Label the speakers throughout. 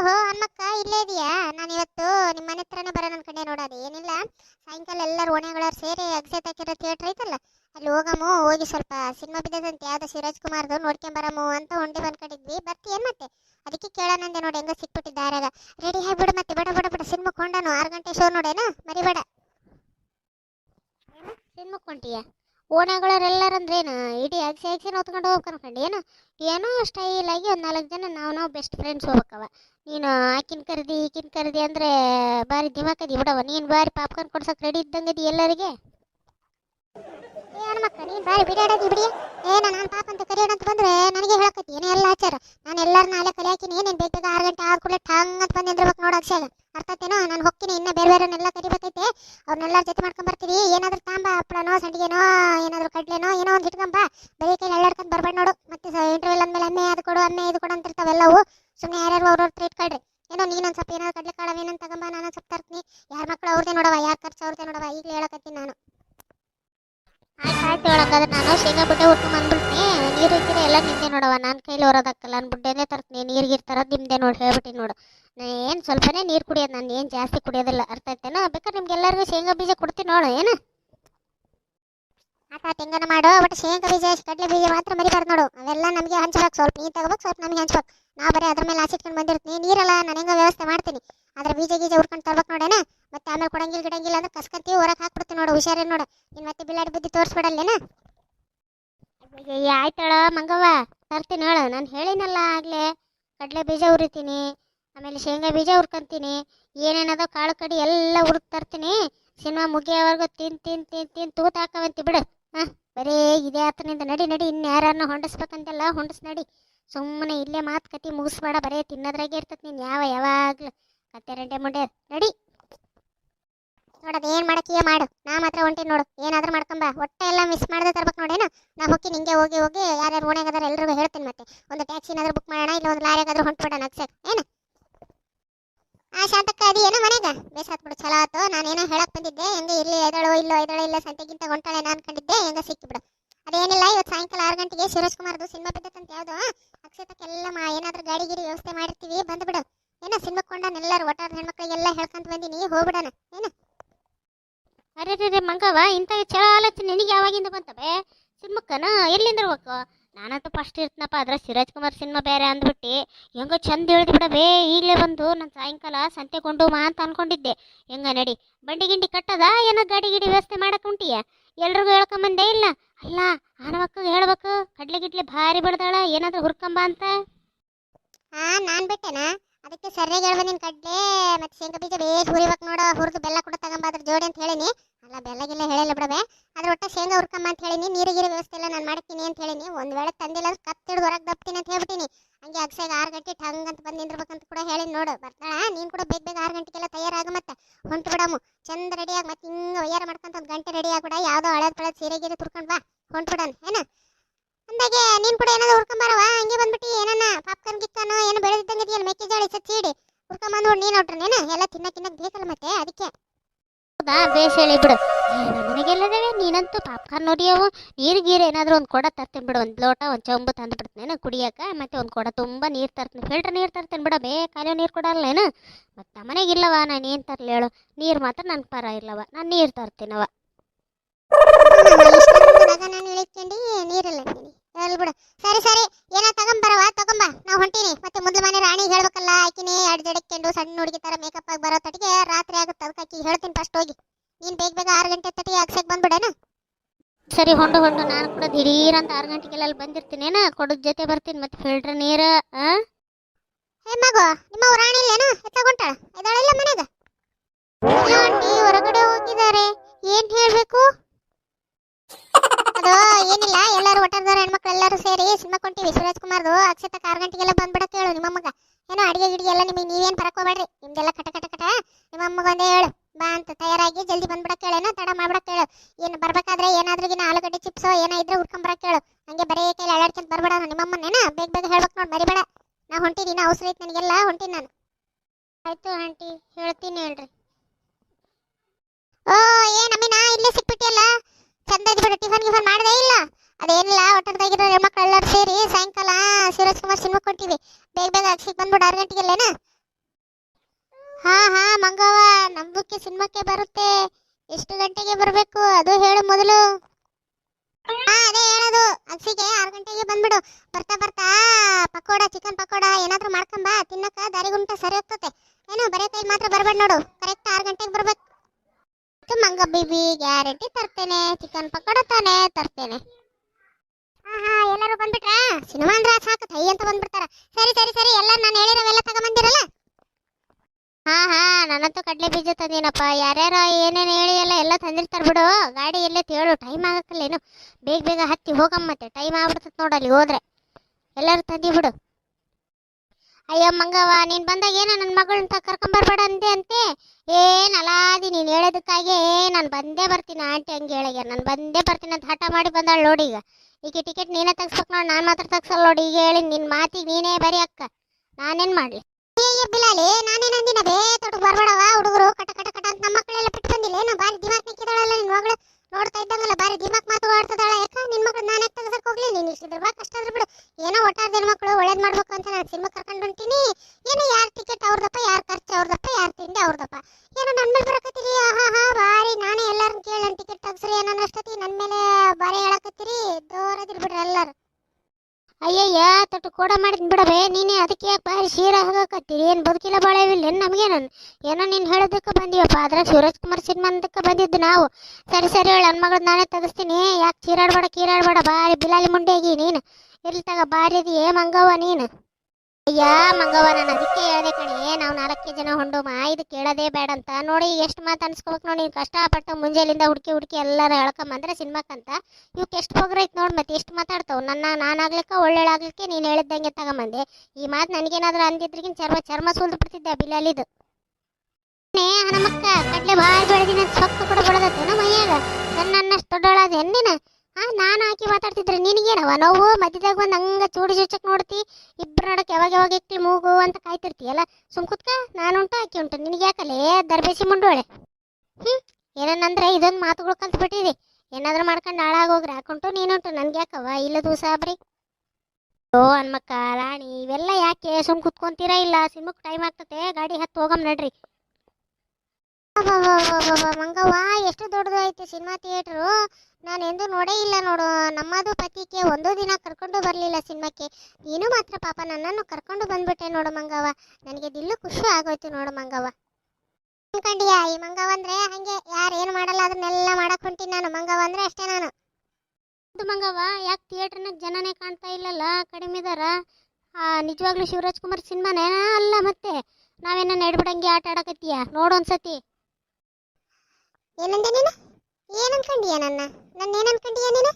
Speaker 1: ಓಹೋ ಹನುಮಕ್ಕ ಇಲ್ಲೇ ಇದೆಯಾ? ನಾನು ಇವತ್ತು ನಿಮ್ಮ ಮನೆ ಹತ್ರನೇ ಬರೋಣ ಅನ್ಕೊಂಡೆ, ನೋಡೋದು. ಏನಿಲ್ಲ, ಸಾಯಂಕಾಲ ಎಲ್ಲರೂ ಓಣೆಗಳವ್ರು ಸೇರಿ ಅಕ್ಷಯ್ ತಾಕಿರೋ ಥಿಯೇಟ್ರ್ ಐತಲ್ಲ, ಅಲ್ಲಿ ಹೋಗಮು, ಹೋಗಿ ಸ್ವಲ್ಪ ಸಿನಿಮಾ ಬಿದ್ದದಂತೆ ಯಾವ್ದು ಶಿವರಾಜ್ ಕುಮಾರ್ದು ನೋಡ್ಕೊಂಬರಮು ಅಂತ ಹೊಂಡಿ ಬಂದ್ಕೊಂಡಿದ್ವಿ. ಬರ್ತೀಯೇನ್ ಮತ್ತೆ? ಅದಕ್ಕೆ ಕೇಳೋಣಂದೆ ನೋಡಿ, ಹೆಂಗೋ ಸಿಕ್ಬಿಟ್ಟಿದ್ದ ರೆಡಿ ರೆಡಿ ಬಿಡು ಮತ್ತೆ, ಬಡ ಬಡ ಬಡ ಸಿನಿಮಾ ಕೊಂಡನು. ಆರು ಗಂಟೆ ಶೋ ನೋಡೇನಾ? ಮರಿಬೇಡ. ಸಿನಿಮಾ ಕೊಂಟಿಯ ಓಣೆಗಳವ್ರೆಲ್ಲರಂದ್ರೇನು ಇಡೀ ಅಗ್ಸಿ ಅಗ್ಸಿನ ಹೊತ್ಕೊಂಡು ಅನ್ಕೊಂಡು ಏನು? ಏನೋ ಸ್ಟೈಲ್ ಆಗಿ ಒಂದು ನಾಲ್ಕು ಜನ ನಾವು ನಾವು ಬೆಸ್ಟ್ ಫ್ರೆಂಡ್ಸ್ ಹೋಗ್ಬೇಕವ. ನೀನು ಆಕಿನ ಕರೆದಿ, ಈಕಿನ ಕರೆದಿ ಅಂದರೆ ಭಾರಿ ದಿಮಾಕದಿ ಬಿಡವ. ನೀನು ಭಾರಿ ಪಾಪ್ಕಾರ್ನ್ ಕೊಡ್ಸಕ್ಕೆ ರೆಡಿ ಇದ್ದಂಗದಿ ಎಲ್ಲರಿಗೆ? ಏ ಹನುಮಕ್ಕ ನೀನು ಭಾರಿ ಬಿಡಾಡದಿ ಬಿಡಿ. ಏನ ನಾನು ಪಾಪ ಅಂತ ಕರಿಯೋಣ ಅಂತ ಬಂದ್ರೆ ನನಗೆ ಹೇಳಕತ್ತಿ. ಎಲ್ಲ ಆಚಾರ. ನಾನು ಎಲ್ಲರನ್ನ ಅಲ್ಲೇ ಕಲಿ ಹಾಕಿನಿ. ಏನೇನು ಬೇಕು ಬೇಗ ಆರು ಗಂಟೆ ಆದ ಕೂಡಲೇ ಠಾಂಗ್ ಅಂತ ಬಂದು ನಿಂದಿರ್ಬೇಕು ನೋಡು ಅಕ್ಷಯ. ಅರ್ಥ ಆಯ್ತೇನೋ? ನಾನು ಹೋಗ್ತೀನಿ ಇನ್ನ ಬೇರೆ ಬೇರೆನೆಲ್ಲ ಕರಿಬೇಕೈತೆ. ಅವ್ರನ್ನೆಲ್ಲರ ಜೊತೆ ಮಾಡ್ಕೊಂಡ್ ಬರ್ತೀನಿ ಏನಾದ್ರು ತಾಂಬ, ಹಪ್ಪಳನೋ, ಸಂಡಿಗೆನೋ, ಏನಾದ್ರು ಕಡ್ಲೆನೋ, ಏನೋ ಒಂದು ಇಟ್ಕೊಂಬ ಬರೀ ಕೈ ಕಂತ ಬರ್ಬೇಡ ನೋಡು. ಮತ್ತೆ ಇಂಟರ್ವೆಲ್ ಅಂದ್ಮೇಲೆ ಅಮ್ಮೆ ಅದು ಕೊಡು, ಅಮ್ಮೆ ಇದು ಕೊಡು ಅಂತಿರ್ತಾವೆಲ್ಲವು ಸುಮ್ಮನೆ ಯಾರ್ಯಾರು ಅವ್ರವ್ರ ಹತ್ರ ಇಟ್ಕೊಳ್ರಿ ಏನೋ ನೀನೊಂದು ಸ್ವಲ್ಪ ಏನಾದ್ರು ಕಡ್ಲೆ ಕಾಳು ಏನಂತ ತಗೊಂಬ, ನಾನು ಸ್ವಲ್ಪ ತರ್ತೀನಿ. ಯಾರ ಮಕ್ಳು ಅವ್ರದೇ ನೋಡವ ಯಾರ ಖರ್ಚು ಅವ್ರದೇ ನೋಡವ ಈಗಲೇ ಹೇಳಕತ್ತೀನಿ ನಾನು. ಆಯ್ತು ಆಯ್ತು ಹೇಳಂಗಾದ್ರೆ ನಾನು ಶೇಂಗಾ ಬುಡ್ಡೆ ಹುಟ್ಟು ಬಂದ್ಬಿಡ್ತೀನಿ. ನೀರು ಇದ್ದರೆ ಎಲ್ಲ ನಿಂದೆ ನೋಡವ ನನ್ನ ಕೈಲಿ ಹೊರೋದಕ್ಕಲ್ಲ ನಾನು ಬುಡ್ಡೆನೇ ತರ್ತೀನಿ. ನೀರಿಗೆ ತರೋದು ನಿಮ್ದೆ ನೋಡಿ, ಹೇಳ್ಬಿಟ್ಟಿನಿ ನೋಡು. ಏನು ಸ್ವಲ್ಪನೇ ನೀರು ಕುಡಿಯೋದು, ನಾನು ಏನು ಜಾಸ್ತಿ ಕುಡಿಯೋದಿಲ್ಲ. ಅರ್ಥ ಆಯ್ತೇನೋ? ಬೇಕಾದ್ರೆ ನಿಮ್ಗೆಲ್ಲರಿಗೂ ಶೇಂಗಾ ಬೀಜ ಕೊಡ್ತೀನಿ ನೋಡು, ಏನು? ಆಟ ತೆಂಗನ ಮಾಡು. ಬಟ್ ಶೇಂಗಾ ಬೀಜ, ಕಡಲೆ ಬೀಜ ಮಾತ್ರ ಮರಿಬಾರ್ದು ನೋಡು. ಅವೆಲ್ಲ ನಮಗೆ ಹಂಚ್ಬೇಕು. ಸ್ವಲ್ಪ ನೀನು ತಗೋಬೇಕು, ಸ್ವಲ್ಪ ನಮಗೆ ಹಂಚ್ಬೇಕು. ನಾ ಬರೀ ಅದ್ರ ಮೇಲೆ ಆಸೆ ಇಟ್ಕೊಂಡು ಬಂದಿರ್ತೀನಿ. ನೀರೆಲ್ಲ, ನಾನು ಹೆಂಗೋ ವ್ಯವಸ್ಥೆ ಮಾಡ್ತೀನಿ. ಅದ್ರ ಬೀಜ ಗೀಜ ಹುಡ್ಕೊಂಡು ತರ್ಬೇಕು ನೋಡೇನ? ಮತ್ತೆ ಆಮೇಲೆ ಕೊಡಂಗಿಲ್ಲ ಗಿಡಂಗಿಲ್ಲ ಅಂದ್ರೆ ಕಸ್ಕಂತೀವಿ, ಹೊರಗೆ ಹಾಕ್ಬಿಡ್ತೀನಿ ನೋಡು. ಹುಷಾರೇ ನೋಡು. ನೀನು ಮತ್ತೆ ಬಿಲ್ಲಾಡಿ ಬುದ್ಧಿ ತೋರಿಸ್ಬಿಡಲ್ಲೇನ? ಆಯ್ತಳ ಮಂಗವ್ವ ತರ್ತೀನಿ ಹೇಳು ನಾನು ಹೇಳಿನಲ್ಲ ಆಗ್ಲೇ ಕಡಲೆ ಬೀಜ ಉರಿತೀನಿ ಆಮೇಲೆ ಶೇಂಗಾ ಬೀಜ ಉರ್ಕೊಂತೀನಿ ಏನೇನದ ಕಾಳು ಕಡಿ ಎಲ್ಲ ಹುಡುಕ್ ತರ್ತೀನಿ ಸಿನಿಮಾ ಮುಗಿಯೋವರೆಗೂ ತಿನ್ ತಿನ್ ತಿನ್ ತಿನ್ ತೂತ್ ಹಾಕವಂತಿ ಬಿಡು ಹಾಂ ಬರೀ ಇದೇ ಆತನಿಂದ ನಡಿ ನಡಿ ಇನ್ನು ಯಾರನ್ನ ಹೊಂಡಿಸ್ಬೇಕಂತೆಲ್ಲ ಹೊಂಡಿಸ್ ನಡಿ ಸುಮ್ಮನೆ ಇಲ್ಲೇ ಮಾತ್ ಕಟ್ಟಿ ಮುಗಿಸ್ಬೇಡ, ಬರೇ ತಿನ್ನೋದ್ರಾಗೆ ಇರ್ತೈತಿ ನೀನು ಯಾವ, ಯಾವಾಗ್ಲೂ. ಕತ್ತೆ ರೆಂಟೆ ಮುಂಡೆ. ನಡಿ. ನೋಡೋದು ಏನು ಮಾಡಕ್ಕಿಯ ಮಾಡು. ನಾ ಮಾತ್ರ ಹೊಂಟಿ ನೋಡು. ಏನಾದ್ರು ಮಾಡ್ಕೊಂಬ. ಹೊಟ್ಟೆ ಎಲ್ಲ ಮಿಸ್ ಮಾಡದೆ ತರ್ಬೇಕು ನೋಡೇನು ನಾ ಹೋಗಿ ನಿಂಗೆ ಹೋಗಿ ಹೋಗಿ ಯಾರ್ಯಾರು ಓಣೆಗಾದ್ರೆ ಎಲ್ರಿಗೂ ಹೇಳ್ತೀನಿ ಮತ್ತೆ. ಒಂದು ಟ್ಯಾಕ್ಸಿನಾದ್ರೂ ಬುಕ್ ಮಾಡೋಣ, ಇಲ್ಲ ಒಂದು ಲಾರಿಯಾಗಾದ್ರೂ ಹೊಂಟ್ಬಿಡೋಣ ಅಕ್ಷಕ್ ಏನು? ಆ ಶಾಂತಕ್ಕ ಅದಿ ಏನೋ ಮನೆಗ? ಬೇಸಾತ್ ಬಿಡು ಚಲೋ ಆತು. ನಾನೇನೋ ಹೇಳಕ್ ಬಂದಿದ್ದೆ. ಹೆಂಗೆ ಇಲ್ಲಿ ಎದಳೋ, ಇಲ್ಲೋ, ಎದಳೋ, ಇಲ್ಲ ಸಂತೆಗಿಂತ ಹೊಂಟಾಳೆ ನಾನು ಕಂಡಿದ್ದೆ ಹೆಂಗ ಸಿಕ್ಕಿಬಿಡು. ಅದೇನಿಲ್ಲ, ಇವತ್ತು ಸಾಯಂಕಾಲ ಆರು ಗಂಟೆಗೆ ಶಿವರಾಜ್ ಕುಮಾರ್ದು ಸಿನಿಮಾ ಬಿದ್ದತ್ತಂತ ಯಾವುದು ಅಕ್ಷತಕ್ಕೆಲ್ಲ ಮಾ ಏನಾದ್ರೂ ಗಾಡಿ ಗಿರಿ ವ್ಯವಸ್ಥೆ ಮಾಡಿರ್ತೀವಿ ಬಂದ್ಬಿಡು ಏನೋ, ಸಿನಿಮಾ ಕೊಂಡನೆಲ್ಲರೂ ಒಟ್ಟಾರ ಹೆಣ್ಮಕ್ಳಿಗೆಲ್ಲ ಹೇಳ್ಕೊಂತ ಬಂದಿನಿ ಹೋಗ್ಬಿಡೋಣ ಏನು? ಅರೆ ರೇ ಮಂಗವ ಇಂಥ ಚಲೋ ಆಲೋಚನೆ ನಿನಗೆ ಯಾವಾಗಿಂದ ಬಂತವೆ ಸಿನಿಮಕ್ಕನ ಎಲ್ಲಿಂದ ಇರ್ಬೇಕು ನಾನಂತೂ ಫಸ್ಟ್ ಇರ್ತನಪ್ಪ ಅದ್ರ ಸಿರಾಜ್ ಕುಮಾರ್ ಸಿನಿಮಾ ಬೇರೆ ಅಂದ್ಬಿಟ್ಟು, ಹೆಂಗೋ ಚಂದ ಹೇಳಿದ್ ಬಿಡಬೇ ಈಗಲೇ ಬಂದು ನಾನು ಸಾಯಂಕಾಲ ಸಂತೆ ಕೊಂಡು ಮಾ ಅಂತ ಅನ್ಕೊಂಡಿದ್ದೆ. ಹೆಂಗ ನಡಿ, ಬಂಡಿ ಗಿಂಡಿ ಕಟ್ಟದ, ಏನೋ ಗಾಡಿ ಗಿಡಿ ವ್ಯವಸ್ಥೆ ಮಾಡಕ್ಕೆ ಉಂಟಿಯ? ಎಲ್ರಿಗೂ ಹೇಳ್ಕೊಂಬಂದೇ ಇಲ್ಲ. ಅಲ್ಲ, ಆನವಕ್ಕ ಹೇಳ್ಬೇಕು. ಕಡ್ಲೆ ಗಿಡ್ಲೆ ಭಾರಿ ಬಿಡ್ದಾಳ, ಏನಾದ್ರೂ ಹುರ್ಕಂಬ ಅಂತ. ಹಾ, ನಾನು ಬಿಟ್ಟೆನಾ? ಅದಕ್ಕೆ ಸರಿಯಾಗಿ ಹೇಳ್ಬ ನಿನ್ನ ಕಡ್ಲೆ, ಮತ್ತೆ ಶೇಂಗಾ ಬೀಜ ಬೇಗ ಹುರಿಬೇಕು ನೋಡ, ಹುರಿದು ಬೆಲ್ಲ ಕೂಡ ತಗೊಂಬ, ಅದ್ರ ಜೋಡಿ ಅಂತ ಹೇಳಿನಿ. ಅಲ್ಲ, ಬೆಲ್ಲ ಗಿಲ್ಲ ಹೇಳಿಲ್ಲ ಬಿಡವೆ. ಅದ್ರ ಒಟ್ಟ ಶೇಂಗಾ ಹುರ್ಕಂಬ ಅಂತ ಹೇಳಿನಿ. ನೀರಿಗಿರಿ ವ್ಯವಸ್ಥೆ ಎಲ್ಲ ನಾನು ಮಾಡ್ತೀನಿ ಅಂತ ಹೇಳಿನಿ. ಒಂದ್ ವೇಳೆ ತಂದಿಲ್ಲ ಅಂದ್ರೆ ಕತ್ತಿಡ್ದು ಹೊರಗೆ ದಪ್ತೀನಿ ಅಂತ ಹೇಳ್ಬಿಟ್ಟಿನಿ. ಹಂಗೆ ಅಕ್ಷಯಗೆ ಆರು ಗಂಟೆ ಹಂಗಂತ ಬಂದು ನಿಂದಿರ್ಬೇಕಂತ ಕೂಡ ಹೇಳಿ ನೋಡು. ಬರ್ತಾಳ? ನೀನು ಕೂಡ ಬೇಗ ಬೇಗ ಆರು ಗಂಟೆಗೆಲ್ಲ ತಯಾರಾಗು ಮತ್ತೆ. ಹೊಂಟು ಬಿಡಮು. ಚಂದ ರೆಡಿಯಾಗಿ ಮತ್ತೆ ಹಿಂಗ ಒಯ್ಯಾರ ಮಾಡ್ಕೊಂತ ಒಂದು ಗಂಟೆ ರೆಡಿ ಆಗ್ಬಿಡ ಯಾವುದೋ ಹಳದ್ ಪಳೇದ್ ಸೀರೆ ಗೀರೆ ತುರ್ಕೊಂಡ್ ಬಾ. ಹೊಂಟು ಬಿಡೋಣ. ಏನ? ಅಂದಾಗೆ ನೀನು ಕೂಡ ಏನಾದ್ರು ಹುರ್ಕೊಂಬಾರವ ಹಂಗೆ ಬಂದ್ಬಿಟ್ಟು ಏನನ್ನ ಪಾಪ್ಕಾರ್ನ್ ಗಿಕ್ಕನು ಏನು ಬೆಳೆದಿದ್ದಂಗೆ ಇದೆಯಲ್ಲ ಮೆಕ್ಕೆಜೋಳ ಸಚ್ಚಿಡಿ ಹುರ್ಕೊಂಬಂದು ನೀನ್ ಹೊಟ್ರೇನೇನ ಎಲ್ಲ ತಿನ್ನ ತಿನ್ನಕ್ಕೆ ಬೇಕಲ್ಲ ಮತ್ತೆ? ಅದಕ್ಕೆ. ಬಾ ಬೇಸ್ ಹೇಳಿ ಬಿಡು. ನನಗೆಲ್ಲದೇವೆ ನೀನಂತೂ ಪಾಪ್ಕಾರ್ನ್ ನೋಡಿಯವು ನೀರು ಗೀರು ಏನಾದರೂ ಒಂದು ಕೊಡ ತರ್ತೀನಿ ಬಿಡು. ಒಂದು ಲೋಟ, ಒಂದು ಚೊಂಬು ತಂದು ಬಿಡ್ತೀನಿ. ಕುಡಿಯೋಕೆ? ಮತ್ತೆ ಒಂದು ಕೊಡ ತುಂಬ ನೀರು ತರ್ತೀನಿ. ಫಿಲ್ಟರ್ ನೀರು ತರ್ತೀನಿ ಬಿಡ. ಬೇ, ಖಾಲಿ ನೀರು ಕೊಡಲ್ಲೇನು ಮತ್ತು ನಮ್ಮನೆಗೆ ಇಲ್ಲವ ನಾನು ಏನು ತರಲಿ ಹೇಳು. ನೀರು ಮಾತ್ರ ನನ್ನ ಪರ ಇಲ್ಲವ ನಾನು ನೀರು ತರ್ತೀನವ ನಾನು ಇಳಿಕೊಂಡು ನೀರಿಲ್ಲ ಹೇಳಿ ಬಿಡು. ಸರಿ ಸರಿ. ಏನೋ ತಗೊಂಬರವ ತಗೊಂಬ. ನಾವು ಹೊಂಟೀನಿ. ಮತ್ತೆ ಮನೆ ರಾಣಿಗೆ ಹೇಳ್ಬೇಕಲ್ಲ. ಆಕಿನೇ ಎರಡು ಜಡಕ್ಕೊಂಡು ಸಣ್ಣ ಹುಡುಗಿ ತರ ಮೇಕಪ್ ಆಗಿ ಬರೋ ತಟಿಗೆ ರಾತ್ರಿ ಆಗುತ್ತೆ ಅದಕ್ಕೆ ಆಕಿಗೆ ಹೇಳ್ತೀನಿ ಫಸ್ಟ್ ಹೋಗಿ. ನೀನು ಬೇಗ ಬೇಗ ಆರು ಗಂಟೆ ತಟ್ಟಿ ಅಕ್ಷಕ್ ಬಂದ್ಬಿಡೇನ? ಸರಿ, ಹೊಂಡು ಹೊಂಡು. ನಾನು ಕೂಡ ದಿಢೀರ್ ಅಂತ ಆರು ಗಂಟೆಗೆಲ್ಲ ಅಲ್ಲಿ ಬಂದಿರ್ತೀನಿ ಏನ ಕೊಡೋದ್ ಜೊತೆ ಬರ್ತೀನಿ, ಮತ್ತೆ ಫಿಲ್ಟರ್ ನೀರು, ಆ? ಹೇ ಮಗು, ನಿಮ್ಮ ರಾಣಿ ಇಲ್ಲೇನ? ಎತ್ತಾಗೊಂಟಾಳ ಇದಾಳಿಲ್ಲ ಮನೆಗೆ? ಆಂಟಿ, ಹೊರಗಡೆ ಹೋಗಿದ್ದಾರೆ. ಏನ್ ಹೇಳ್ಬೇಕು? ಅದು, ಏನಿಲ್ಲ. ಎಲ್ಲರೂ ಒಟ್ಟಾರದವ್ರ ಹೆಣ್ಮಕ್ಳು ಎಲ್ಲರೂ ಸೇರಿ ಸಿನಿಮಾ ಕೊಂಟಿವಿ ಶಿವರಾಜ್ ಕುಮಾರ್ದು ಅಕ್ಷತ ಆರು ಗಂಟೆಗೆಲ್ಲ ಬಂದ್ಬಿಡಕ್ಕೆ ಹೇಳು ನಿಮ್ಮಮ್ಮಗ. ಏನೋ ಅಡಿಗೆ ಗಿಡಿಗೆ ಎಲ್ಲ ನಿಮಗೆ ನೀವೇನ್ ಬರಕ್ ಹೋಗ್ಬೇಡ್ರಿ. ನಿಮ್ದೆಲ್ಲ ಕಟ ಕಟ ಕಟ. ನಿಮ್ಮ ಅಮ್ಮಗ ಒಂದೇ ಹೇಳು. ಬಾ ಅಂತ ತಯಾರಾಗಿ ಜಲ್ದಿ ಬಂದ್ಬಿಡಕ್ಕೆ ಕೇಳೇನ ತಡ ಮಾಡ್ಬಿಡಕ್ಕೆ ಕೇಳು. ಏನು ಬರ್ಬೇಕಾದ್ರೆ ಏನಾದ್ರೂ ಗಿನ ಆಲೂಗಡ್ಡೆ ಚಿಪ್ಸೋ ಏನೋ ಇದ್ರೆ ಹುಡ್ಕೊಂಬರಕ್ಕೆ ಹೇಳು ಹಂಗೆ ಬರೀ ಕೈಲಿ ಅಳಾಡ್ಕೊಂತ ಬರ್ಬೇಡ ನಿಮ್ಮಮ್ಮನೇನ ಬೇಗ ಬೇಗ ಹೇಳ್ಬೇಕು ನೋಡಿ, ಮರಿಬೇಡ. ನಾ ಹೊಂಟಿದ್ದೀನಿ ಅವಸರ ಐತೆ ನನಗೆಲ್ಲ, ಹೊಂಟೀನಿ ನಾನು. ಆಯ್ತು ಆಂಟಿ, ಹೇಳ್ತೀನಿ ಹೇಳ್ರಿ. ಓ ಏನ್ ಅಮ್ಮಿನ ಇಲ್ಲೇ ಸಿಕ್ಬಿಟ್ಟಿಯಲ್ಲ? ಚಂದ ಇದ್ಬಿಡು, ಟಿಫನ್ ಗಿಫನ್ ಮಾಡದೇ ಇಲ್ಲ. ಅದೇನಿಲ್ಲ ಒಟ್ಟದಾಗಿರೋ ಹೆಣ್ಮಕ್ಳು ಎಲ್ಲರೂ ಸೇರಿ ಸಾಯಂಕಾಲ ಸೂರಜ್ ಕುಮಾರ್ ಸಿನಿಮಾ ಕೊಟ್ಟಿವಿ ಬೇಗ ಬೇಗ ಅಕ್ಷಿಗೆ ಬಂದ್ಬಿಡು, ಆರು ಗಂಟೆಗೆಲ್ಲೇನ? ಹಾ ಹಾ, ಮಂಗವ್ವ, ನಂಬುಕ್ಕೆ ಸಿನಿಮಾಕ್ಕೆ ಬರುತ್ತೆ. ಎಷ್ಟು ಗಂಟೆಗೆ ಬರಬೇಕು? ಅದು ಹೇಳು ಮೊದಲು. ಹಾ, ಅದೇ ಹೇಳೋದು. ಅಕ್ಸಿಗೆ ಆರು ಗಂಟೆಗೆ ಬಂದ್ಬಿಡು. ಬರ್ತಾ ಬರ್ತಾ, ಪಕೋಡ, ಚಿಕನ್ ಪಕೋಡ ಏನಾದ್ರೂ ಮಾಡ್ಕೊಂಬ ತಿನ್ನಕ ದಾರಿಗುಂಟ ಸರಿ ಹೋಗ್ತತೆ ಏನು, ಬರೀ ಕೈ ಮಾತ್ರ ಬರಬೇಡ ನೋಡು. ಕರೆಕ್ಟ್ ಆರು ಗಂಟೆಗೆ ಬರ್ಬೇಕು. ಮಂಗ ಬಿಬಿ, ಗ್ಯಾರಂಟಿ ತರ್ತೇನೆ. ಚಿಕನ್ ಪಕೋಡ ತಾನೇ ತರ್ತೇನೆ. ಹಾ ಎಲ್ಲರೂ ಬಂದ್ಬಿಟ್ರಾ? ಸಿನಿಮಾ ಅಂದ್ರೆ ಸಾಕು. ಥೈ ಅಂತ ಬಂದ್ಬಿಡ್ತಾರ. ಸರಿ ಸರಿ ಸರಿ. ಎಲ್ಲ ನಾನು ಹೇಳಿರೋವೆಲ್ಲ ತಗೊಂಬಂದಿರಲ್ಲ? ಹಾ ಹಾ ನಾನಂತೂ ಕಡಲೆ ಬೀಜ ತಂದಿನಪ್ಪ. ಯಾರ್ಯಾರ ಏನೇನು ಹೇಳಿ ಎಲ್ಲ ಎಲ್ಲ ತಂದಿರ್ತಾರೆ ಬಿಡು. ಗಾಡಿ ಎಲ್ಲೇ ತೇಳು ಟೈಮ್ ಆಗಕ್ಕಲ್ಲ ಏನು ಬೇಗ ಬೇಗ ಹತ್ತಿ ಹೋಗಮ್ಮ ಮತ್ತೆ. ಟೈಮ್ ಆಗ್ಬಿಡ್ತದೆ ನೋಡಿ ಅಲ್ಲಿ ಹೋದ್ರೆ. ಎಲ್ಲರೂ ತಂದಿ ಬಿಡು. ಅಯ್ಯೋ, ಮಂಗವ್ವ, ನೀನು ಬಂದಾಗ ಏನೋ ನನ್ನ ಮಗಳನ್ನ ಕರ್ಕೊಂಬರ್ಬೇಡ ಅಂದೆ ಅಂತೆ. ಏನು ಅಲಾದಿ ನೀನು ಹೇಳೋದಕ್ಕಾಗಿ ನಾನು ಬಂದೇ ಬರ್ತೀನಿ ಆಂಟಿ ಹಂಗೆ ಹೇಳಿಗೆ ನಾನು ಬಂದೇ ಬರ್ತೀನಿ ಅಂತ ಹಠ ಮಾಡಿ ಬಂದಾಳ ನೋಡಿ ಈಗ. ಈಗ ಟಿಕೆಟ್ ನೀನೇ ತೆಗ್ಸ್ಬೇಕು ನೋಡಿ, ನಾನು ಮಾತ್ರ ತೆಗ್ಸಲ್ಲ ನೋಡಿ. ಈಗ ಹೇಳಿ ನಿನ್ನ ಮಾತಿಗೆ ನೀನೇ ಬರೀ ಅಕ್ಕ. ನಾನೇನು ಮಾಡ್ಲಿ? ಅಯ್ಯಯ್ಯ ಬಿಲಾಲಿ ನಾನೇನ್ ಅಂದಿನ ಬೇ ತೊಟ್ಟು ಬರ್ಬೇಡವ ಹುಡುಗರು, ಕಟ ಕಟ ಕಟ ಅಂತ ನಮ್ಮ ಮಕ್ಕಳೆಲ್ಲ ಬಿಟ್ಟು ಬಂದಿಲ್ಲ. ಏನೋ ಬಾರಿ ದಿಮಾಕ್ ನಿಕ್ಕಿದಾಳಲ್ಲ ನಿನ್ ಮಗಳು. ನೋಡ್ತಾ ಇದ್ದಂಗಲ್ಲ ಬಾರಿ ದಿಮಾಕ್ ಮಾತು ಆಡ್ತದಾಳ. ಯಾಕ ನಿನ್ ಮಗಳು ಯಾಕೆ ತೆಗೆದಕ್ಕೆ ಹೋಗ್ಲಿ? ನೀನು ಇಷ್ಟಿದ್ರ ಬಾ, ಕಷ್ಟ ಆದ್ರೆ ಬಿಡು. ಏನೋ ಒಟ್ಟಾರ್ದ ಮಕ್ಕಳು ಒಳ್ಳೇದು ಮಾಡ್ಬೇಕು ಅಂತ ನಾನು ಸಿನಿಮಾ ಕರ್ಕೊಂಡು ಹೊಂಟೀನಿ. ಏನೋ ಯಾರ್ ಟಿಕೆಟ್ ಅವ್ರದಪ್ಪ, ಯಾರ್ ಖರ್ಚು ಅವ್ರದಪ್ಪ, ಯಾರ್ ತಿಂಡಿ ಅವ್ರದಪ್ಪ. ಏನೋ ನನ್ನ ಮೇಲೆ ಬರಕತ್ತೀರಿ? ಆಹಾ, ಹಾ ಬಾರಿ ನಾನೇ ಎಲ್ಲಾರನ್ನ ಕೇಳಿ ಟಿಕೆಟ್ ತೆಗ್ಸ್ರಿ ಏನೋ ಅಷ್ಟೊತ್ತಿ ನನ್ನ ಮೇಲೆ ಬಾರಿ ಹೇಳಕತ್ತೀರಿ. ದೂರದಿರ್ಬಿಡ್ರಿ ಎಲ್ಲಾರು. ಅಯ್ಯಯ್ಯ, ತೊಟ್ಟು ಕೂಡ ಮಾಡಿದ್ ಬಿಡಬೇ ನೀನೇ ಅದಕ್ಕೆ ಯಾಕೆ ಬಾರಿ ಶೀರ ಹಾಕತ್ತೀರಿ ಏನ್ ಬದುಕಿಲ್ಲ ಬಾಳೆವಿಲ್ಲ ಏನ್ ನಮಗೆ ನಾನು ಏನೋ ನೀನ್ ಹೇಳೋದಕ್ಕೆ ಬಂದೀವಪ್ಪ ಅದ್ರಾಗ ಸೂರಜ್ ಕುಮಾರ್ ಸಿನಿಮಾ ಅಂದಕ್ಕೆ ಬಂದಿದ್ದು ನಾವು. ಸರಿ ಸರಿ ಹೇಳಿ ನನ್ನ ಮಗಳು ನಾನೇ ತೆಗಿಸ್ತೀನಿ. ಯಾಕೆ ಚೀರಾಡ್ಬೇಡ, ಕೀರಾಡ್ಬೇಡ, ಬಾರಿ ಬಿಲಾಲಿ ಮುಂಡೆಗಿ ನೀನು. ಇರ್ಲಿ ತಗ ಬಾರಿ ಏ ಮಂಗವ್ವ ನೀನು. ಅಯ್ಯ ಮಂಗವ ನಾನು ಅದಕ್ಕೆ ಹೇಳಿದೆ ಕಣಿ, ನಾವು ನಾಲ್ಕೇ ಜನ ಹೊಂಡೋಮ, ಇದು ಕೇಳೋದೇ ಬೇಡ ಅಂತ. ನೋಡಿ, ಎಷ್ಟು ಮಾತು ಅನ್ಸ್ಕೋಬೇಕು ನೋಡಿ ನೀನು ಕಷ್ಟಪಟ್ಟು ಮುಂಜಾಲಿಂದ ಹುಡುಕಿ ಹುಡುಕಿ ಎಲ್ಲರೂ ಹೇಳ್ಕೊಂಬಂದ್ರೆ ಸಿನಿಮಾಕ್ಕಂತ ಇವಕ್ಕೆ ಎಷ್ಟು ಪೊಗರೈತೆ ನೋಡಿ ಮತ್ತೆ ಎಷ್ಟು ಮಾತಾಡ್ತಾವೆ. ನನ್ನ, ನಾನಾಗ್ಲಿಕ್ಕೆ ಒಳ್ಳೇಳಾಗ್ಲಿಕ್ಕೆ ನೀನು ಹೇಳಿದ್ದಂಗೆ ತಗೊಂಬಂದೆ. ಈ ಮಾತು ನನಗೇನಾದ್ರೂ ಅಂದಿದ್ರಿಗಿನ ಚರ್ಮ ಚರ್ಮ ಸುಲ್ದು ಬಿಡ್ತಿದ್ದೆ ಬಿಲಾಲಿದು ಹನಮಕ್ಕ, ಕಡ್ಲೆ ಭಾಳ ಬೆಳೆದಿನ ಸೊಕ್ಕು ಕೂಡ ಬೆಳೆದತ್ತೇನ ಮೈಯಾಗ. ನನ್ನ ಅನ್ನಷ್ಟು ದೊಡ್ಡಳಾದ ಹಾ, ನಾನು ಹಾಕಿ ಮಾತಾಡ್ತಿದ್ರೆ ನಿನಗೇನವ? ನೋವು, ಮಧ್ಯದಾಗ ಒಂದು ಹಂಗ ಚೂಡಿ ಚುಚ್ಚಕ್ ನೋಡ್ತಿ, ಇಬ್ರು ನೋಡಕ್ಕೆ ಯಾವಾಗ ಯಾವಾಗ ಇಟ್ಟಿ ಮೂಗು ಅಂತ ಕಾಯ್ತಿರ್ತೀಯಲ್ಲ ಸುಮ್ ಕುತ್ಕ, ನಾನು ಉಂಟು, ಆಕಿ ಉಂಟು. ನಿನಗೆ ಯಾಕಲೇ? ದರ್ಬೇಸಿ ಮುಂಡೋಳೆ. ಹ್ಞೂ ಏನನ್ನಂದ್ರೆ ಇದೊಂದು ಮಾತುಗಳು ಕಲ್ತ್ಬಿಟ್ಟಿದೆ. ಏನಾದ್ರು ಮಾಡ್ಕೊಂಡು ಹಾಳಾಗೋಗ್ರೆ ಹಾಕೊಂಟು ನೀನುಂಟು ನನ್ಗೆ ಯಾಕವ ಇಲ್ಲ ದೂಸಾಬ್ರಿ ಓ, ಹನ್ಮಕ್ಕ ರಾಣಿ, ಇವೆಲ್ಲ ಯಾಕೆ ಸುಮ್ ಕುತ್ಕೊಂತೀರಾ ಇಲ್ಲ? ಸಿನಿಮಾಕ್ಕೆ ಟೈಮ್ ಆಗ್ತತೆ. ಗಾಡಿ ಹತ್ತು ಹೋಗಮ್ ನಡ್ರಿ. ಮಂಗವ್ವ, ಎಷ್ಟು ದೊಡ್ಡದು ಐತಿ ಸಿನಿಮಾ ಥಿಯೇಟ್ರು. ನಾನು ಎಂದೂ ನೋಡೇ ಇಲ್ಲ ನೋಡು. ನಮ್ಮದು ಪತಿಗೆ ಒಂದೂ ದಿನ ಕರ್ಕೊಂಡು ಬರಲಿಲ್ಲ ಸಿನಿಮಾಕ್ಕೆ. ನೀನು ಮಾತ್ರ ಪಾಪ ನನ್ನನ್ನು ಕರ್ಕೊಂಡು ಬಂದ್ಬಿಟ್ಟೆ ನೋಡು ಮಂಗವ್ವ. ನನಗೆ ದಿಲ್ಲು ಖುಷಿ ಆಗೋಯ್ತು ನೋಡು ಮಂಗವ್ವ. ಅನ್ಕೊಂಡಿಯಾ ಈ ಮಂಗವ್ವ ಅಂದ್ರೆ? ಹಂಗೆ ಯಾರು ಏನು ಮಾಡಲ್ಲ ಅದನ್ನೆಲ್ಲ ಮಾಡಕ್ ಹೊಂಟೀನಿ ನಾನು. ಮಂಗವ್ವ ಅಂದ್ರೆ ಅಷ್ಟೇ ನಾನು. ಮಂಗವ್ವ, ಯಾಕೆ ಥಿಯೇಟ್ರ್ನಾಗ ಜನನೇ ಕಾಣ್ತಾ ಇಲ್ಲಲ್ಲ ಕಡಿಮೆ ಇದಾರ ನಿಜವಾಗ್ಲೂ ಶಿವರಾಜ್ ಕುಮಾರ್ ಸಿನಿಮಾನೇ ಅಲ್ಲ ಮತ್ತೆ. ನಾವೇನ ನೆಡ್ಬಿಡಂಗೆ ಆಟ ಆಡಕತ್ತೀಯ? ನೋಡು ಒಂದ್ಸತಿ. ಏನಂದೆ ನೀನು? ಏನು ಅನ್ಕೊಂಡಿಯ ನನ್ನ? ನನ್ನ ಏನು ಅನ್ಕೊಂಡಿಯ ನೀನು?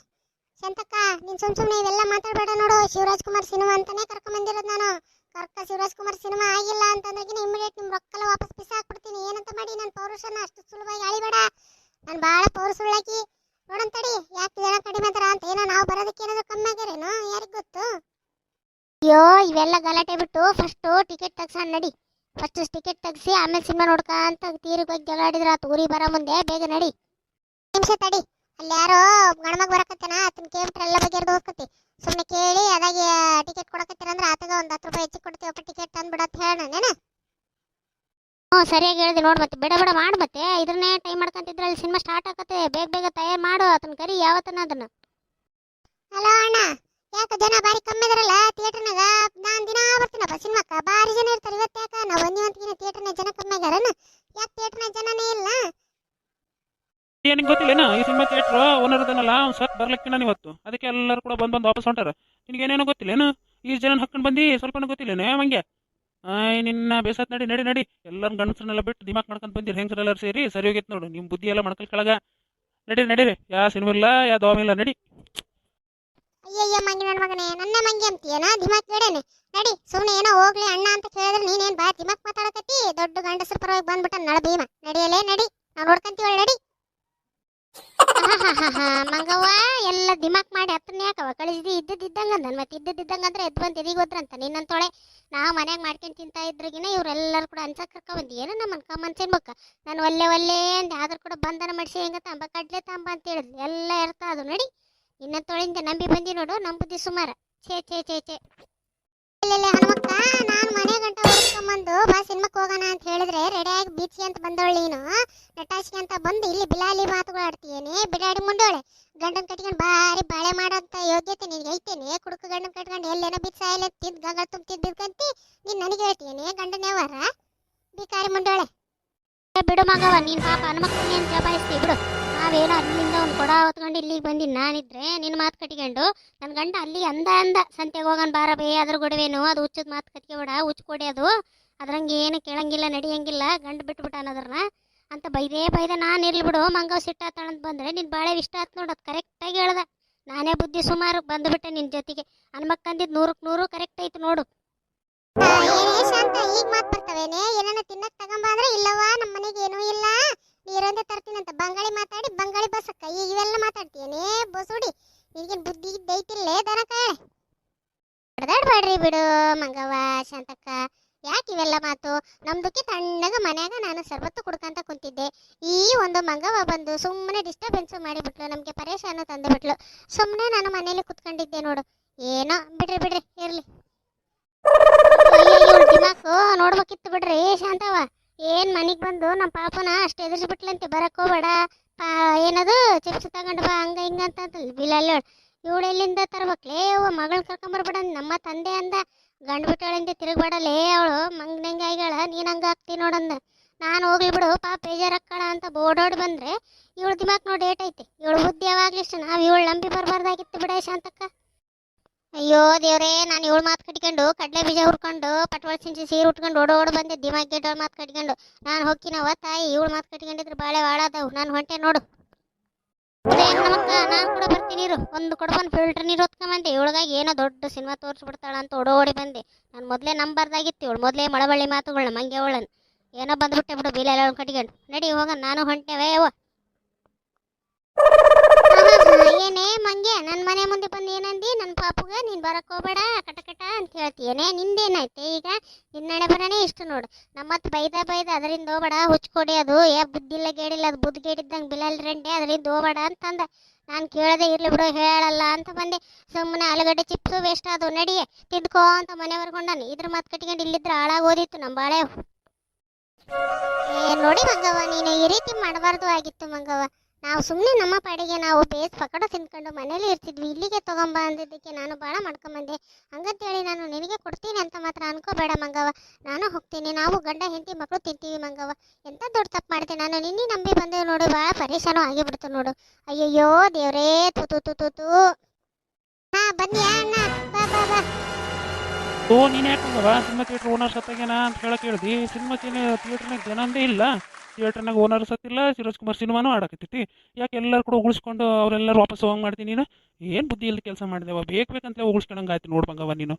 Speaker 1: ಶಂತಕ್ಕ, ನೀನ್ ಸುಮ್ ಸುಮ್ಮನೆ ಇವೆಲ್ಲ ಮಾತಾಡಬೇಡ ನೋಡು. ಶಿವರಾಜ್ ಕುಮಾರ್ ಸಿನಿಮಾ ಅಂತಾನೆ ಕರ್ಕೊಂಡ್ ಬಂದಿರೋದು ನಾನು. ಕರ್ಕ ಶಿವರಾಜ್ ಕುಮಾರ್ ಸಿನಿಮಾ ಆಗಿಲ್ಲ ಅಂತಂದ್ರೆ ಇಮಿಡಿಯೇಟ್ ನಿಮ್ ರೊಕ್ಕಲ್ಲ ವಾಪಸ್ ಬಿಸ ಹಾಕ್ಬಿಡ್ತೀನಿ ಏನಂತ ಮಾಡಿ ನನ್ನ ಪೌರುಷನ ಅಷ್ಟು ಸುಲಭವಾಗಿ ಅಳಿಬೇಡ ನಾನು ಭಾಳ ಪೌರುಷುಳ್ಳಾಕಿ ನೋಡಂತಡಿ, ಯಾಕೆ ಜನ ಕಡಿಮೆ ಅದಾರ ಅಂತ. ಏನೋ ನಾವು ಬರೋದಕ್ಕೆ ಏನಾದ್ರು ಕಮ್ಮಿ ಆಗ್ಯಾರೇನೋ? ಯಾರಿಗ್ ಗೊತ್ತು? ಅಯ್ಯೋ, ಇವೆಲ್ಲ ಗಲಾಟೆ ಬಿಟ್ಟು ಫಸ್ಟು ಟಿಕೆಟ್ ತೆಗ್ಸೋಣ ನಡಿ ಫಸ್ಟ್ ಟಿಕೆಟ್ ತೆಗ್ಸಿ, ಆಮೇಲೆ ಸಿನಿಮಾ ನೋಡ್ಕಂತ ಅಂತ ತೀರಿಗೆ ಹೋಗಿ ಜಗಾಡಿದ್ರ ಆತು ಊರಿಗೆ ಬರೋ ಮುಂದೆ ಬೇಗ ನಡಿ. ನಿಮಿಷ ತಡಿ. ಅಲ್ಲಿ ಯಾರೋ ಗಣಮಗ್ ಬರಕತ್ತೇನ, ಆತನ ಕೇಳ್ಬಿಟ್ರೆ ಎಲ್ಲ ಬಗ್ಗೆ ಹೋಗ್ಕತಿ. ಸುಮ್ಮನೆ ಕೇಳಿ, ಅದಾಗಿ ಟಿಕೆಟ್ ಕೊಡಕತ್ತೀರ ಅಂದ್ರೆ ಆತಗ ಒಂದ್ ಹತ್ತು ರೂಪಾಯಿ ಹೆಚ್ಚಿಗೆ ಕೊಡ್ತೀವಪ್ಪ ಟಿಕೆಟ್ ತಂದ್ಬಿಡತ್ತೆ ಹೇಳ ಹ್ಞೂ, ಸರಿಯಾಗಿ ಹೇಳಿದೆ ನೋಡಿ ಮತ್ತೆ, ಬೇಡ ಬಿಡ ಮಾಡು ಮತ್ತೆ. ಇದನ್ನೇ ಟೈಮ್ ಮಾಡ್ಕೊಂತಿದ್ರೆ ಅಲ್ಲಿ ಸಿನಿಮಾ ಸ್ಟಾರ್ಟ್ ಆಗತ್ತೆ ಬೇಗ ಬೇಗ ತಯಾರು ಮಾಡು ಅದನ್ನ ಕರಿ ಯಾವತ್ತನ ಅದನ್ನ. ಹಲೋ ಅಣ್ಣ. ಯಾಕೆ ಜನ ಬಾರಿ ಕಮ್ಮಿ ಇದಾರಲ್ಲ ಥಿಯೇಟರ್ನಾಗ ನಾನ್ ದಿನ ಬರ್ತೀನಪ್ಪ ಸಿನಿಮಾಕ್ಕ ಬಾರಿ ಜನ ಇರ್ತಾರೆ ಇವತ್ತು ಯಾಕ ನಾವು ಒಂದಿವಂತಿನ ಥಿಯೇಟರ್ನಾಗ ಜನ ಕಮ್ಮಿ ಆಗ್ಯಾರನ ಯಾಕೆ ಥಿಯೇಟರ್ನಾಗ ಜನನೇ ಇಲ್ಲ
Speaker 2: ಏನಿಗೆ ಗೊತ್ತಿಲ್ಲೇನ ಈ ಸಿನಿಮಾ ಥಿಯೇಟ್ರ್ ಓನರ್ ಅದನ್ನಲ್ಲ ಅವ್ನು ಸತ್ ಬರ್ಲಿಕ್ಕೆ ನಾನು ಇವತ್ತು. ಅದಕ್ಕೆ ಎಲ್ಲರೂ ಕೂಡ ಬಂದು ಬಂದು ವಾಪಸ್ ಹೊಂಟಾರ. ನಿನಗೇನೇನೋ ಗೊತ್ತಿಲ್ಲೇನು ಈ ಜನ ಹಾಕೊಂಡು ಬಂದು, ಸ್ವಲ್ಪನೂ ಗೊತ್ತಿಲ್ಲೇನು ಹಂಗೆ? ಆಯ್, ನಿನ್ನ ಬೇಸತ್ ನಡಿ ನಡಿ ನಡಿ. ಎಲ್ಲರೂ ಗಂಡಸ್ರನ್ನೆಲ್ಲ ಬಿಟ್ಟು ದಿಮಾಕ್ ಮಾಡ್ಕೊಂಡು ಬಂದಿರಿ ಹೆಂಗಸ್ರೆಲ್ಲರೂ ಸೇರಿ? ಸರಿ ಹೋಗಿತ್ತು ನೋಡು ನಿಮ್ಮ ಬುದ್ಧಿ ಎಲ್ಲ ಮಣಕಲ್ ಕೆಳಗ. ನಡಿ ನಡೀರಿ ಯಾ ಸಿನಿಮಾ ಇಲ್ಲ, ಯಾ ದೋಮ ಇಲ್ಲ, ನಡಿ.
Speaker 1: ಅಯ್ಯಯ್ಯ, ಮಂಗಿ ನನ್ನ ಮಗನೇ ನನ್ನ ಮಂಗಿ ಅಂತೀಯನ? ದಿಮಾಕ್ ಕೇಳೇನೆ ನಡಿ ಸುಮ್ಮನೆ ಏನೋ ಹೋಗ್ಲಿ ಅಣ್ಣ ಅಂತ ಕೇಳಿದ್ರೆ ನೀನೇನ್ ಬಾ, ದಿಮಾಕ್ ಮಾತಾಡಕತ್ತಿ? ದೊಡ್ಡ ಗಂಡಸರ ಪರವಾಗಿ ಬಂದ್ಬಿಟ್ಟ ನಳ ಭೀಮ. ನಡಿಯಲೇ, ನಡಿ. ನಾವು ನೋಡ್ಕಂತೀವಳ ನಡಿ. ಮಂಗವ್ವ ಎಲ್ಲ ದಿಮಾಕ್ ಮಾಡಿ ಹತ್ತನೇ ಯಾಕವ ಕಳಿಸಿದಿ ಇದ್ದಿದ್ದಂಗ ಅಂದನ್ ಮತ್ತೆ ಇದ್ದಿದ್ದಂಗ ಅಂದ್ರೆ ಎದ್ ಬಂದು ಹೋದ್ರಂತ ನಿನ್ನಂತೊಳೆ, ನಾವು ಮನ್ಯಾಗ ಮಾಡ್ಕೊಂಡ್ ತಿಂತಾ ಇದ್ರಿಗಿನ ಇವ್ರೆಲ್ಲರೂ ಕೂಡ ಅನ್ಸಕ್ ಕರ್ಕ ಬಂದಿ ಏನೋ ನಮ್ಮ ಅನ್ಕ ತಿನ್ಬೇಕ ನಾನು ಒಲ್ಲೆ ಒಲ್ಲೆ ಅಂದೆ ಕೂಡ ಬಂಧನ ಮಾಡಿಸಿ ಹೆಂಗ ತಾಂಬ, ಕಡ್ಲೆ ತಾಂಬ ಅಂತ ಹೇಳಿದ್ವಿ ಎಲ್ಲ ಇರ್ತಾ ಅದು ನಡಿ. ನಿನ್ನಂತೊಳಿಂದ ನಂಬಿ ಬಂದಿ ನೋಡು ನಮ್ಮ ಬುದ್ಧಿ ಸುಮಾರ. ಛೇ ಛೇ ಛೇ ಛೇ. ಹನುಮಕ್ಕ, ನಾನು ಮನೆ ಬಾ ಸಿನಿಮಾಕ್ ಹೋಗೋಣ ಅಂತ ಹೇಳಿದ್ರೆ ರೆಡಿಯಾಗಿ ಬೀಚಿ ಅಂತ ಬಂದವಳು ನೀನು. ನಟಾಶಿ ಅಂತ ಬಂದು ಇಲ್ಲಿ ಬಿಲಾಲಿ ಮಾತುಗಳು ಆಡ್ತೀನಿ ಬಿಡಾಡಿ ಮುಂಡೋಳೆ ಗಂಡನ್ ಕಟ್ಕೊಂಡು ಬಾರಿ ಬಾಳೆ ಮಾಡೋಂಥ ಯೋಗ್ಯತೆ ನಿನಗೆ ಐತೇನೆ. ಕುಡುಕ ಗಂಡನ್ ಕಟ್ಕೊಂಡು ಎಲ್ಲೇನೋ ಬಿಚ್ಚ ಎಲ್ಲ ತಿಂದು ಗಂಗ ತುಂಬ್ತಿದ್ ಬಿದ್ಕಂತಿ ನೀನ್ ನನಗೆ ಹೇಳ್ತೀನಿ ಗಂಡನ ಯಾವಾರ? ಬಿಕಾರಿ ಮುಂಡೋಳೆ ಬಿಡು ಮಗವ ನೀನ್ ಪಾಪ ಅಂತ ಜಪಾಯಿಸ್ತಿ ನಾವೇನೋ ಅಲ್ಲಿಂದ ಒಂದು ಕೊಡ ಹೊತ್ಕೊಂಡು ಇಲ್ಲಿಗೆ ಬಂದಿನಿ. ನಾನಿದ್ರೆ ನಿನ್ನ ಮಾತು ಕಟ್ಕೊಂಡು ನನ್ನ ಗಂಡ ಅಲ್ಲಿ ಅಂದ ಅಂದ ಸಂತೆಗೆ ಹೋಗನ್ ಬಾರ ಬೇ, ಅದ್ರ ಗೊಡವೇನು? ಅದು ಹುಚ್ಚದ ಮಾತು ಕಟ್ಕೊಬೇಡ ಹುಚ್ಚ ಕೊಡಿ ಅದು. ಅದ್ರಂಗೆ ಏನು ಕೇಳಂಗಿಲ್ಲ, ನಡಿಯಂಗಿಲ್ಲ, ಗಂಡ ಬಿಟ್ಬಿಟ್ಟ ಅನ್ನೋದ್ರನ್ನ ಅಂತ ಬೈದೇ ಬೈದೆ ನಾನು ಇರ್ಲಿ ಬಿಡು ಮಂಗವ್ ಸಿಟ್ಟಾತಾಳಂತ ಬಂದ್ರೆ ನಿನ್ ಬಾಳೆ ಇಷ್ಟ ನೋಡು, ಅದು ಕರೆಕ್ಟಾಗಿ ಹೇಳ್ದ. ನಾನೇ ಬುದ್ಧಿ ಸುಮಾರು ಬಂದುಬಿಟ್ಟೆ ನಿನ್ ಜೊತೆಗೆ. ಹನುಮಕ್ಕಂದಿದ್ ನೂರಕ್ಕೆ ನೂರು ಕರೆಕ್ಟ್ ಆಯ್ತು ನೋಡು. ಈಗ ಮಾತು ಬರ್ತವೇನೆ? ಏನನ್ನ ತಿನ್ನಕ್ ತಗೊಂಬ ಅಂದ್ರೆ ಇಲ್ಲವಾ ನಮ್ಮ ಮನೆಗೆ ಏನೂ ಇಲ್ಲ ನೀರೊಂದೇ ತರ್ತೀನಂತ ಬಂಗಾಳಿ ಮಾತಾಡಿ ಬಂಗಾಳಿ ಬಸಕ್ಕ ಈಗ ಇವೆಲ್ಲ ಮಾತಾಡ್ತೀಯೇನೆ ಬಸುಡಿ ನಿನಗೇನು ಬುದ್ಧಿ ದೈತಿಲ್ಲೇ ದನ ಕಾಳೆ ಬಡದಾಡ್ಬೇಡ್ರಿ ಬಿಡು ಮಂಗವ್ವ ಶಾಂತಕ್ಕ ಯಾಕೆ ಇವೆಲ್ಲ ಮಾತು ನಮ್ದಕ್ಕೆ ತಣ್ಣಗ ಮನ್ಯಾಗ ನಾನು ಸರ್ಬತ್ತು ಕುಡ್ಕಂತ ಕುಂತಿದ್ದೆ ಈ ಒಂದು ಮಂಗವ್ವ ಬಂದು ಸುಮ್ಮನೆ ಡಿಸ್ಟರ್ಬೆನ್ಸ್ ಮಾಡಿಬಿಟ್ಲು, ನಮಗೆ ಪರೇಶಾನ ತಂದುಬಿಟ್ಲು. ಸುಮ್ಮನೆ ನಾನು ಮನೇಲಿ ಕುತ್ಕೊಂಡಿದ್ದೆ ನೋಡು. ಏನೋ, ಬಿಡ್ರಿ ಬಿಡ್ರಿ, ಇರಲಿ. ನೋಡ್ಬೇಕಿತ್ತು ಬಿಡ್ರಿ ಶಾಂತವ ಏನ್ ಮನೆಗೆ ಬಂದು ನಮ್ಮ ಪಾಪನ ಅಷ್ಟು ಎದುರಿಸ್ಬಿಟ್ಲಂತೆ ಬರಕ್ಕೆ ಹೋಗಬೇಡ. ಏನದು, ಚಿಪ್ಸ್ ತಗೊಂಡು ಬಾ, ಹಂಗ ಹಿಂಗ ಅಂತ ಬಿಲಲ್ಲಿ ಇವಳು ಎಲ್ಲಿಂದ ತರ್ಬೇಕ್ಲೇ ಮಗಳ ಮಗಳ್ ಕರ್ಕೊಂಬರ್ಬೇಡ, ನಮ್ಮ ತಂದೆ ಅಂದ. ಗಂಡು ಬಿಟ್ಟವಳಿಂದ ತಿರುಗ್ಬೇಡಲೇ ಅವಳು, ಮಂಗನಂಗ ಆಗ್ಯಾಳ. ನೀನು ಹಂಗ ಆಗ್ತಿ ನೋಡಂದ. ನಾನು ಹೋಗ್ಲಿ ಬಿಡು, ಪಾಪ ಬೇಜಾರಕ್ಕಳ ಅಂತ ಬೋಡೋಡ್ ಬಂದ್ರೆ ಇವಳು ದಿಮಾಕ್ ನೋಡಿ ಐತೆ. ಇವಳು ಬುದ್ಧಿ ಯಾವಾಗ್ಲಿಷ್ಟು ನಾವು ಇವಳು ನಂಬಿ ಬರಬಾರ್ದಾಗಿತ್ತು ಬಿಡ ಶಾಂತಕ್ಕ ಅಯ್ಯೋ ದೇವ್ರೇ, ನಾನು ಇವಳು ಮಾತು ಕಟ್ಕೊಂಡು ಕಡಲೆ ಬೀಜ ಹುರ್ಕೊಂಡು ಪಟ್ವಾಳ ಸಿಂಚಿ ಸೀರೆ ಉಟ್ಕೊಂಡು ಓಡೋಡ್ ಬಂದೆ ದಿಮಾಕ್ ಗೆಡ್ಡೋಳ್ ಮಾತು ಕಟ್ಕೊಂಡು. ನಾನು ಹೋಗ್ತೀನವ ತಾಯಿ ಇವಳು ಮಾತು ಕಟ್ಕೊಂಡಿದ್ರೆ ಬಾಳೆ ಹಾಳಾದವು. ನಾನು ಹೊಂಟೆ ನೋಡು. ನಾನು ಕೂಡ ಬರ್ತೀನಿ ಇರು. ಒಂದು ಕೊಡಬನ್ ಫಿಲ್ಟರ್ ನೀರು ಹೊತ್ಕೊಂಬಂದೆ ಇವಳಗಾಗಿ ಏನೋ ದೊಡ್ಡ ಸಿನಿಮಾ ತೋರಿಸ್ಬಿಡ್ತಾಳ ಅಂತ ಓಡೋಡಿ ಬಂದೆ. ನಾನು ಮೊದಲೇ ನಂಬರ್ದಾಗಿತ್ತು. ಇವಳು ಮೊದಲೇ ಮಳಬಳ್ಳಿ ಮಾತುಗಳನ್ನ ಮಂಗೆ ಅವಳನ್ನ ಏನೋ ಬಂದ್ಬಿಟ್ಟೆ ಬಿಡು ಬೀಲ ಕಟ್ಕೊಂಡು. ನಡಿ, ಹೋಗ, ನಾನು ಹೊಂಟೆವೆ ಯವ್ವ ಏನೇ ಮಂಗೆ ನನ್ನ ಮನೆ ಮುಂದೆ ಬಂದು ಏನಂದಿ? ನನ್ನ ಪಾಪುಗ, ನೀನು ಬರಕ್ಕೆ ಹೋಗ್ಬೇಡ, ಕಟ ಕಟ ಅಂತ ಹೇಳ್ತೀಯೇನೆ. ನಿಂದೇನೈತೆ ಈಗ? ನಿನ್ನಣೆ ಬರನೇ ಇಷ್ಟು ನೋಡು. ನಮ್ಮತ್ ಬೈದ ಬೈದ ಅದರಿಂದ ಹೋಗ್ಬೇಡ, ಹುಚ್ಕೊಡಿ ಅದು. ಏ, ಬುದ್ಧಿಲ್ಲ ಗೇಡಿಲ್ಲ, ಅದು ಬುದ್ಧಿ ಗೇಡಿದ್ದಂಗೆ ಬಿಲಲ್ ರೆಂಡೆ, ಅದರಿಂದ ಹೋಗ್ಬೇಡ ಅಂತಂದ. ನಾನು ಕೇಳದೆ ಇರಲಿ ಬಿಡು, ಹೇಳಲ್ಲ ಅಂತ ಬಂದೆ. ಸುಮ್ಮನೆ ಆಲೂಗಡ್ಡೆ ಚಿಪ್ಸು ವೇಸ್ಟ್ ಅದು. ನಡಿ ತಿದ್ಕೋ ಅಂತ ಮನೆವರೆಗೆ ಹೊಂಡಾನೆ. ಇದ್ರ ಮಾತು ಕಟ್ಕೊಂಡು ಇಲ್ಲಿದ್ರೆ ಹಾಳಾಗೋದಿತ್ತು ನಮ್ಮ ಬಾಳೆ ಏ, ನೋಡಿ ಮಂಗವ್ವ, ನೀನು ಈ ರೀತಿ ಮಾಡಬಾರ್ದು ಆಗಿತ್ತು ಮಂಗವ್ವ. ನಾವು ಸುಮ್ಮನೆ ನಮ್ಮ ಪಾಡಿಗೆ ನಾವು ಬೇಸ್ ಪಕಡ ತಿನ್ಕೊಂಡು ಮನೇಲಿ ಇರ್ತಿದ್ವಿ. ಇಲ್ಲಿಗೆ ತಗೊಂಬ ಅಂದಿದ್ದಕ್ಕೆ ನಾನು ಭಾಳ ಮಾಡ್ಕೊಂಬಂದೆ. ಹಂಗಂತೇಳಿ ನಾನು ನಿನಗೆ ಕೊಡ್ತೀನಿ ಅಂತ ಮಾತ್ರ ಅನ್ಕೋಬೇಡ ಮಂಗವ್ವ. ನಾನು ಹೋಗ್ತೀನಿ. ನಾವು ಗಂಡ, ಹೆಂಡತಿ ಮಕ್ಕಳು ತಿಂತೀವಿ ಮಂಗವ್ವ. ಎಂತ ದೊಡ್ಡ ತಪ್ಪು ಮಾಡ್ತೀನಿ ನಾನು ನಿನ್ನೆ ನಂಬಿ ಬಂದೆ ನೋಡು. ಭಾಳ ಪರೇಶಾನು ಆಗಿಬಿಡ್ತು ನೋಡು. ಅಯ್ಯಯ್ಯೋ, ದೇವ್ರೇ ತೂತು ತು ತು ತು ಬನ್ನಿ ಅಣ್ಣ. ಬಾ ಬಾ ಬಾ.
Speaker 2: ಓ, ನೀನು ಯಾಕೆ ಹೋಗವ ಸಿನಿಮಾ ಥಿಯೇಟ್ರ್ ಓನರ್ ಸತ್ತಾಗೇನ ಅಂತ ಹೇಳಕ್ ಹೇಳ್ದಿ ಸಿನಿಮಾ ಜನ ಜನಂದೇ ಇಲ್ಲ. ಥಿಯೇಟ್ರ್ನಾಗ ಓನರ್ ಸತ್ತಿಲ್ಲ. ಸಿರೋಜ್ ಕುಮಾರ್ ಸಿನಿಮಾನು ಆಡಕತ್ತೈತಿ. ಯಾಕೆ ಎಲ್ಲರೂ ಕೂಡ ಉಳಿಸ್ಕೊಂಡು ಅವರೆಲ್ಲರೂ ವಾಪಸ್ ಹೋಗಂಗ್ ಮಾಡ್ತೀನಿ ನೀನು? ಏನು ಬುದ್ಧಿ ಇಲ್ಲದ ಕೆಲಸ ಮಾಡಿದೆವ? ಬೇಕು ಬೇಕಂತಲೇ ಉಳಿಸ್ಕೊಂಡಂಗೆ ಆಯ್ತು ನೋಡ್ಬಂಗವ ನೀನು.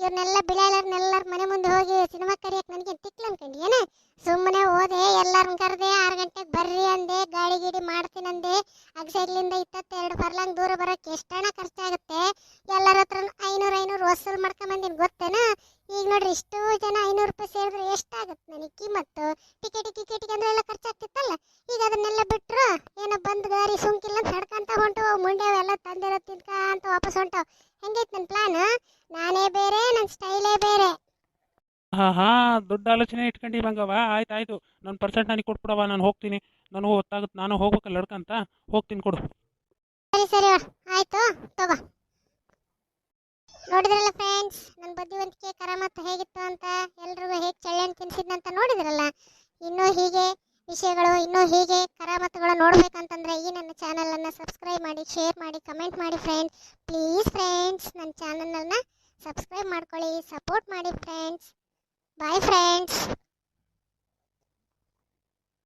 Speaker 1: ಇವ್ರನ್ನೆಲ್ಲ ಬಿಳಾಲರ್ನೆಲ್ಲರ ಮನೆ ಮುಂದೆ ಹೋಗಿ ಸಿನಿಮಾ ಕರಿಯಕ್ಕೆ ನನಗೆ ತಿಕ್ಲ ಏನ? ಸುಮ್ಮನೆ ಹೋದೆ ಎಲ್ಲರನ್ನ ಕರೆದೆ, ಆರು ಗಂಟೆಗೆ ಬರ್ರಿ ಅಂದೆ, ಗಾಡಿ ಗೀಡಿ ಮಾಡ್ತೀನಂದೆ ಅಗಸೈಡ್ಲಿಂದ ಇಪ್ಪತ್ತೆರಡು ಬರ್ಲಂಗ್ ದೂರ ಬರೋಕ್ಕೆ ಎಷ್ಟು ಹಣ ಖರ್ಚಾಗುತ್ತೆ? ಎಲ್ಲರ ಹತ್ರ ಐನೂರು ಐನೂರು ವಸೂಲ್ ಮಾಡ್ಕೊಂಬಂದಿನಿ ಗೊತ್ತೇನ? ಈಗ ನೋಡ್ರಿ ಇಷ್ಟು ಜನ ಐನೂರು ರೂಪಾಯಿ ಸೇರಿದ್ರೆ ಎಷ್ಟಾಗುತ್ತೆ ನನಗೆ ಕಿಮ್ಮತ್ತು? ಟಿಕೆಟ್ ಟಿಕೆಟಿಗೆ ಅಂದ್ರೆ ಎಲ್ಲ ಖರ್ಚಾಗ್ತಿತ್ತಲ್ಲ? ಈಗ ಅದನ್ನೆಲ್ಲ ಬಿಟ್ಟರು ಏನೋ ಬಂದು ಗಾಡಿ ಸುಂಕಿಲ್ಲ ಅಂತ ನಡ್ಕೊಂತ ಹೊಂಟು ಮುಂಡೆ ಎಲ್ಲ ತಂದಿರೋ ತಿನ್ಕ ಅಂತ ವಾಪಸ್ ಹೊಂಟವು. ಹೆಂಗೈತ್ ನನ್ನ ಪ್ಲಾನ್ ನಾನೇ ಬೇರೆ ನನ್ನ ಸ್ಟೈಲೇ ಬೇರೆ.
Speaker 2: ಹಾ ಹಾ ದೊಡ್ಡ ಆಲೋಚನೆ ಇಟ್ಕೊಂಡಿ ಬಂಗವ. ಆಯ್ತು ಆಯ್ತು. ನನ್ನ ಪರ್ಸೆಂಟ್ ನನಗೆ ಕೊಟ್ಬಿಡವ ನಾನು ಹೋಗ್ತೀನಿ. ನನಗೂ ಗೊತ್ತಾಗುತ್ತೆ ನಾನು ಹೋಗ್ಬೇಕಲ್ಲ ಲಡ್ಕಂತ. ಹೋಗ್ತೀನಿ ಕೊಡು.
Speaker 1: ಸರಿ ಸರಿ ಆಯ್ತು ತಗೋ. ನೋಡಿದ್ರಲ್ಲ ಫ್ರೆಂಡ್ಸ್ ನನ್ನ ಬುದ್ಧಿವಂತಿಕೆ ಕರಾಮತ್ತು ಹೇಗಿತ್ತು ಅಂತ ಎಲ್ರಿಗೂ ಹೇಗೆ ಚಳ್ಳೆಣ್ಣು ತಿನ್ಸಿದ್ನಂತ ನೋಡಿದ್ರಲ್ಲ? ಇನ್ನೂ ಹೀಗೆ ವಿಷಯಗಳು ಇನ್ನೂ ಹೀಗೆ ಕರಾಮತ್ತುಗಳು ನೋಡ್ಬೇಕಂತಂದ್ರೆ ಈ ನನ್ನ ಚಾನಲನ್ನು ಸಬ್ಸ್ಕ್ರೈಬ್ ಮಾಡಿ ಶೇರ್ ಮಾಡಿ ಕಮೆಂಟ್ ಮಾಡಿ ಫ್ರೆಂಡ್ಸ್ ಪ್ಲೀಸ್ ಫ್ರೆಂಡ್ಸ್ ನನ್ನ ಚಾನಲನ್ನು ಸಬ್ಸ್ಕ್ರೈಬ್ ಮಾಡ್ಕೊಳ್ಳಿ ಸಪೋರ್ಟ್ ಮಾಡಿ ಫ್ರೆಂಡ್ಸ್ ಬಾಯ್ ಫ್ರೆಂಡ್ಸ್